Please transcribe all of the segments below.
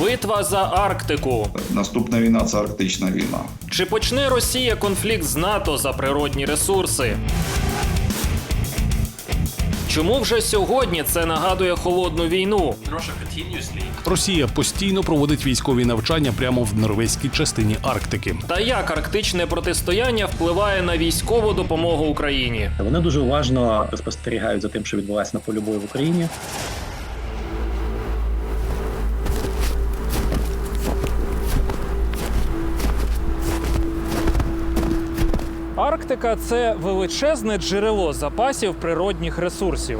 Битва за Арктику. Наступна війна це арктична війна. Чи почне Росія конфлікт з НАТО за природні ресурси? Чому вже сьогодні це нагадує холодну війну? Росія постійно проводить військові навчання прямо в норвезькій частині Арктики. Та як арктичне протистояння впливає на військову допомогу Україні? Вони дуже уважно спостерігають за тим, що відбувається на полі бою в Україні. Арктика це величезне джерело запасів природних ресурсів.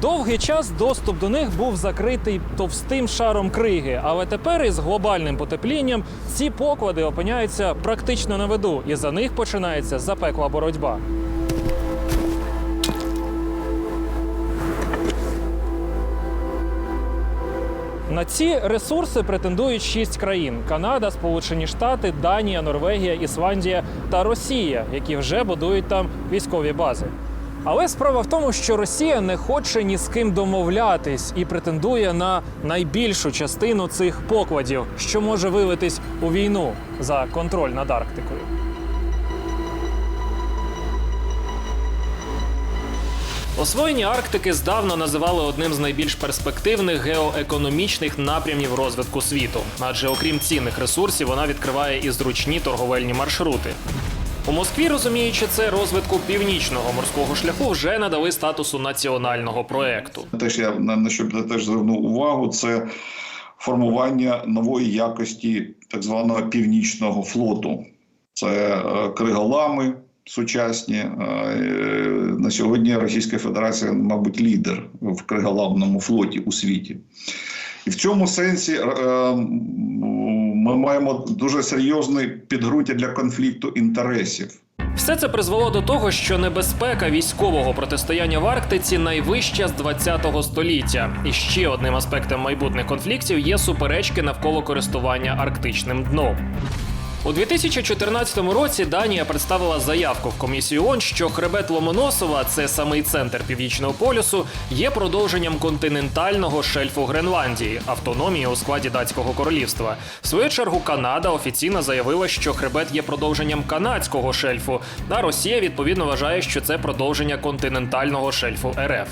Довгий час доступ до них був закритий товстим шаром криги, але тепер із глобальним потеплінням ці поклади опиняються практично на виду, і за них починається запекла боротьба. На ці ресурси претендують шість країн: Канада, Сполучені Штати, Данія, Норвегія, Ісландія та Росія, які вже будують там військові бази. Але справа в тому, що Росія не хоче ні з ким домовлятись і претендує на найбільшу частину цих покладів, що може вилитись у війну за контроль над Арктикою. Освоєння Арктики здавна називали одним з найбільш перспективних геоекономічних напрямів розвитку світу, адже окрім цінних ресурсів, вона відкриває і зручні торговельні маршрути. У Москві, розуміючи це, розвитку північного морського шляху вже надали статусу національного проекту. Теж я на що теж звернув увагу, це формування нової якості так званого північного флоту. Це е, криголами сучасні. Е, На сьогодні Російська Федерація, мабуть, лідер в криголамному флоті у світі. І в цьому сенсі е, ми маємо дуже серйозне підґрунтя для конфлікту інтересів. Все це призвело до того, що небезпека військового протистояння в Арктиці найвища з 20-го століття. І ще одним аспектом майбутніх конфліктів є суперечки навколо користування арктичним дном. У 2014 році Данія представила заявку в комісію ООН, що хребет Ломоносова, це самий центр північного полюсу, є продовженням континентального шельфу Гренландії, автономії у складі датського королівства. В свою чергу Канада офіційно заявила, що хребет є продовженням канадського шельфу, а Росія відповідно вважає, що це продовження континентального шельфу РФ.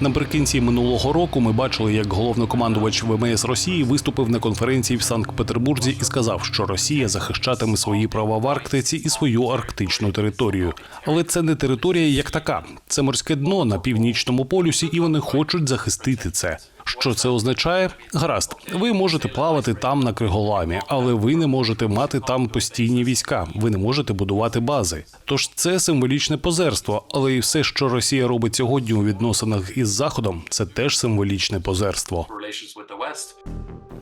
Наприкінці минулого року ми бачили, як головнокомандувач ВМС Росії виступив на конференції в Санкт-Петербурзі і сказав, що Росія захищатиме свої права в Арктиці і свою арктичну територію. Але це не територія як така, це морське дно на північному полюсі, і вони хочуть захистити це. Що це означає? Гаразд, ви можете плавати там на криголамі, але ви не можете мати там постійні війська. Ви не можете будувати бази. Тож це символічне позерство, але і все, що Росія робить сьогодні у відносинах із Заходом, це теж символічне позерство. West.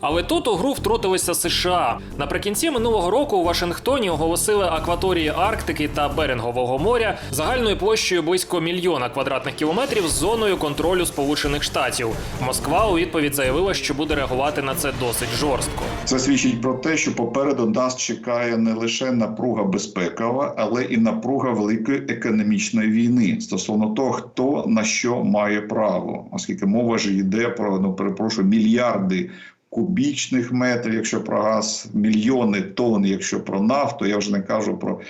Але тут у гру втрутилися США. Наприкінці минулого року у Вашингтоні оголосили акваторії Арктики та Берингового моря загальною площею близько мільйона квадратних кілометрів з зоною контролю Сполучених Штатів. Москва у відповідь заявила, що буде реагувати на це досить жорстко. Це свідчить про те, що попереду нас чекає не лише напруга безпекова, але і напруга великої економічної війни стосовно того, хто на що має право, оскільки мова ж йде про ну перепрошую мільярди. Кубічних метрів, якщо про газ, мільйони тонн, якщо про нафту, я вже не кажу про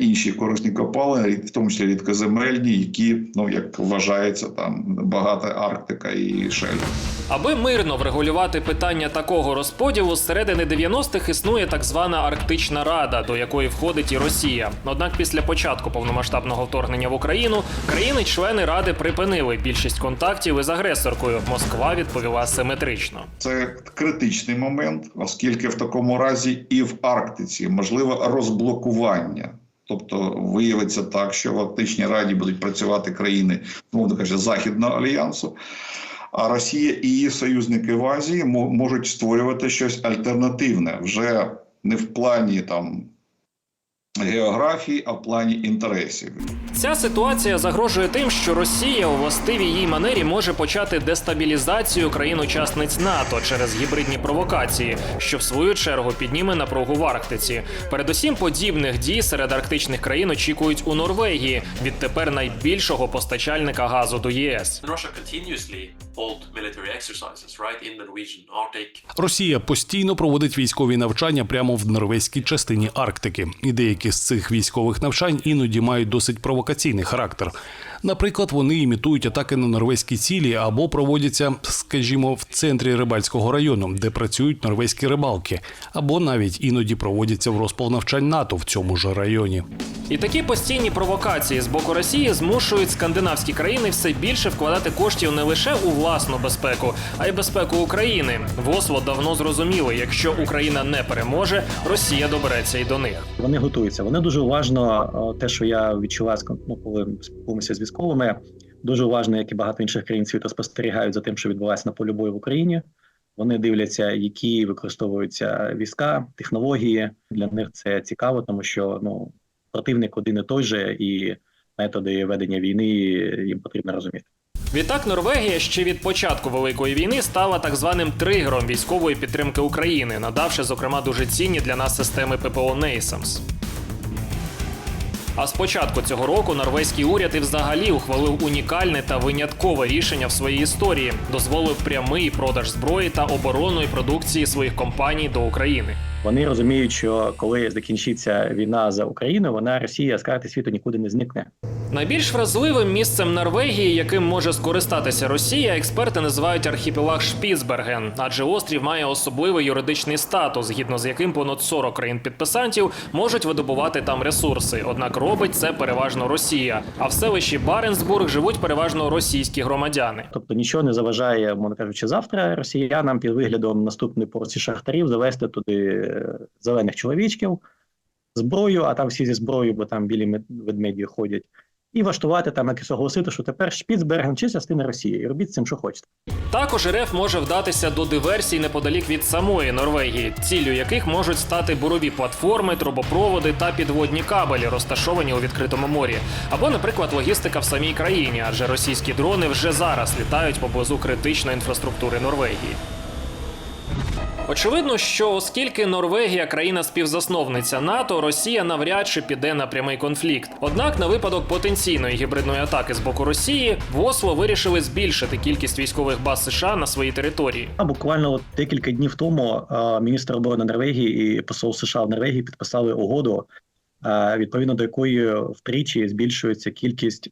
інші корисні копалини, в тому числі рідкоземельні, які, ну як вважається, там багата Арктика і шельф. Аби мирно врегулювати питання такого розподілу, з середини 90-х існує так звана Арктична Рада, до якої входить і Росія. Однак після початку повномасштабного вторгнення в Україну країни-члени ради припинили більшість контактів із агресоркою. Москва відповіла симетрично. Це критичний момент, оскільки в такому разі і в Арктиці можливе розблокування. Тобто виявиться так, що в Арктичній Раді будуть працювати країни, мовно каже, Західного альянсу. А Росія і її союзники в Азії мо- можуть створювати щось альтернативне вже не в плані там географії, а в плані інтересів. Ця ситуація загрожує тим, що Росія у властивій їй манері може почати дестабілізацію країн-учасниць НАТО через гібридні провокації, що в свою чергу підніме напругу в Арктиці. Передусім, подібних дій серед арктичних країн очікують у Норвегії, відтепер найбільшого постачальника газу до ЄС. Росія постійно проводить військові навчання прямо в норвезькій частині Арктики, і деякі з цих військових навчань іноді мають досить провокаційний характер. Наприклад, вони імітують атаки на норвезькі цілі або проводяться, скажімо, в центрі рибальського району, де працюють норвезькі рибалки, або навіть іноді проводяться в розпал навчань НАТО в цьому ж районі. І такі постійні провокації з боку Росії змушують скандинавські країни все більше вкладати коштів не лише у власну безпеку, а й безпеку України. В Осло давно зрозуміли, якщо Україна не переможе, Росія добереться і до них. Вони готуються. Вони дуже уважно, те, що я кон- ну, коли спілкуємося з військовими, дуже уважно, як і багато інших країн світу, спостерігають за тим, що відбувається на полі бою в Україні. Вони дивляться, які використовуються війська, технології. Для них це цікаво, тому що ну противник один і той же, і методи ведення війни їм потрібно розуміти. Відтак Норвегія ще від початку великої війни стала так званим тригером військової підтримки України, надавши зокрема дуже цінні для нас системи ППО NASAMS. А з початку цього року норвезький уряд і взагалі ухвалив унікальне та виняткове рішення в своїй історії, дозволив прямий продаж зброї та оборонної продукції своїх компаній до України. Вони розуміють, що коли закінчиться війна за Україну, вона Росія з карти світу нікуди не зникне. Найбільш вразливим місцем Норвегії, яким може скористатися Росія, експерти називають архіпелаг Шпіцберген, адже острів має особливий юридичний статус, згідно з яким понад 40 країн-підписантів можуть видобувати там ресурси. Однак робить це переважно Росія. А в селищі Баренцбург живуть переважно російські громадяни. Тобто нічого не заважає, мовно кажучи, завтра росіянам під виглядом наступної порції шахтарів завести туди зелених чоловічків, зброю, а там всі зі зброєю, бо там білі мед- ведмеді ходять, і влаштувати там якось оголосити, що тепер Шпіцберген чи частина Росії, і робіть з цим, що хочете. Також РФ може вдатися до диверсій неподалік від самої Норвегії, ціллю яких можуть стати бурові платформи, трубопроводи та підводні кабелі, розташовані у відкритому морі, або, наприклад, логістика в самій країні, адже російські дрони вже зараз літають поблизу критичної інфраструктури Норвегії. Очевидно, що оскільки Норвегія країна співзасновниця НАТО, Росія навряд чи піде на прямий конфлікт. Однак, на випадок потенційної гібридної атаки з боку Росії, в Осло вирішили збільшити кількість військових баз США на своїй території. А буквально от декілька днів тому міністр оборони Норвегії і посол США в Норвегії підписали угоду, відповідно до якої втричі збільшується кількість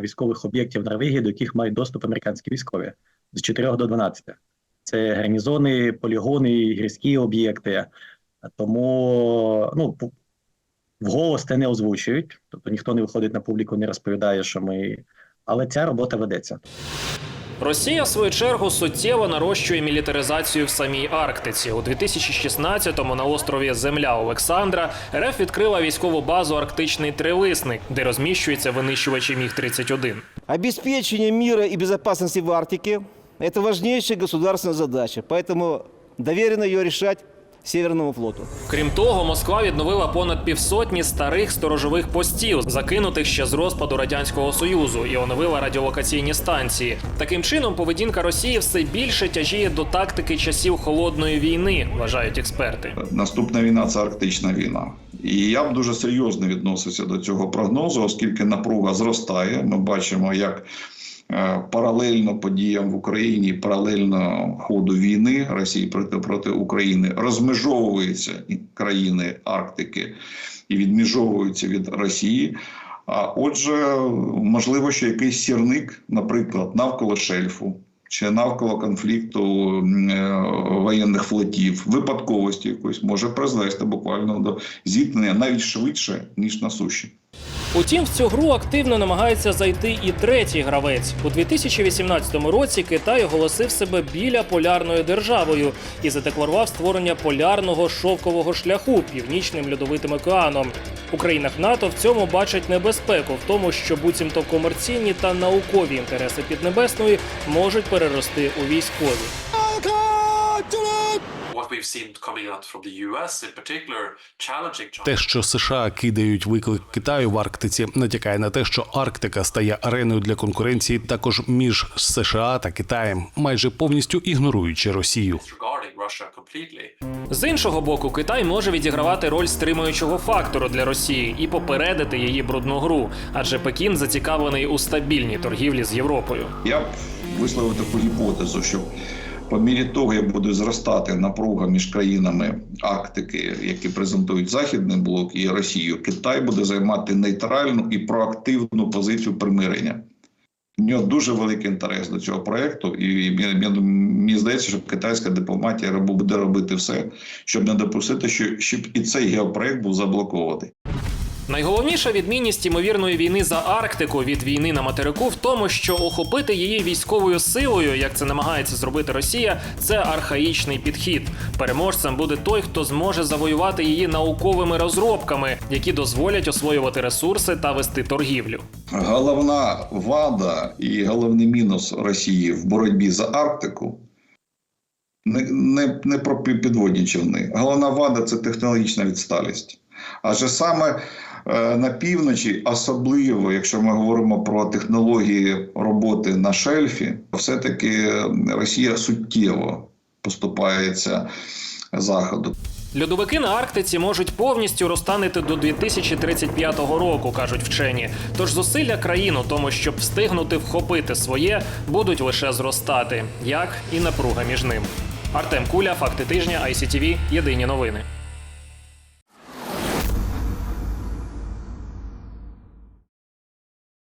військових об'єктів Норвегії, до яких мають доступ американські військові з 4 до 12. Це гарнізони, полігони, гірські об'єкти. Тому ну вголос це не озвучують, тобто ніхто не виходить на публіку, не розповідає, що ми. Але ця робота ведеться. Росія, в свою чергу, суттєво нарощує мілітаризацію в самій Арктиці. У 2016-му на острові Земля Олександра РФ відкрила військову базу Арктичний Трилисник, де розміщуються винищувачі Міг 31 Обеспечение мира и безопасности в Арктике – это важнейшая государственная задача, поэтому доверено ее решать Северному флоту. Крім того, Москва відновила понад півсотні старих сторожових постів, закинутих ще з розпаду радянського союзу, і оновила радіолокаційні станції. Таким чином, поведінка Росії все більше тяжіє до тактики часів холодної війни, вважають експерти. Наступна війна це арктична війна. І я б дуже серйозно відносився до цього прогнозу, оскільки напруга зростає. Ми бачимо, як паралельно подіям в Україні, паралельно ходу війни Росії проти проти України розмежовуються країни Арктики і відміжовуються від Росії. А отже, можливо, що якийсь сірник, наприклад, навколо шельфу. Чи навколо конфлікту е, воєнних флотів, випадковості якоїсь може призвести буквально до зіткнення навіть швидше ніж на суші. Утім, в цю гру активно намагається зайти і третій гравець. У 2018 році Китай оголосив себе біля полярною державою і задекларував створення полярного шовкового шляху північним льодовитим океаном. У країнах НАТО в цьому бачать небезпеку в тому, що буцімто комерційні та наукові інтереси Піднебесної можуть перерости у військові. Те, що США кидають виклик Китаю в Арктиці, натякає на те, що Арктика стає ареною для конкуренції також між США та Китаєм, майже повністю ігноруючи Росію. З іншого боку, Китай може відігравати роль стримуючого фактору для Росії і попередити її брудну гру, адже Пекін зацікавлений у стабільній торгівлі з Європою. Я б висловив таку гіпотезу, що по мірі того, як буде зростати напруга між країнами Арктики, які презентують Західний блок і Росію, Китай буде займати нейтральну і проактивну позицію примирення. У нього дуже великий інтерес до цього проекту, і мені, здається, що китайська дипломатія буде робити все, щоб не допустити, що щоб і цей геопроект був заблокований. Найголовніша відмінність ймовірної війни за Арктику від війни на материку в тому, що охопити її військовою силою, як це намагається зробити Росія, це архаїчний підхід. Переможцем буде той, хто зможе завоювати її науковими розробками, які дозволять освоювати ресурси та вести торгівлю. Головна вада і головний мінус Росії в боротьбі за Арктику не, не, не про підводні човни. Головна вада це технологічна відсталість. Адже саме на півночі, особливо, якщо ми говоримо про технології роботи на шельфі, все-таки Росія суттєво поступається Заходу. Льодовики на Арктиці можуть повністю розтанути до 2035 року, кажуть вчені. Тож зусилля країн у тому, щоб встигнути вхопити своє, будуть лише зростати, як і напруга між ним. Артем Куля, факти тижня, ICTV, Єдині новини.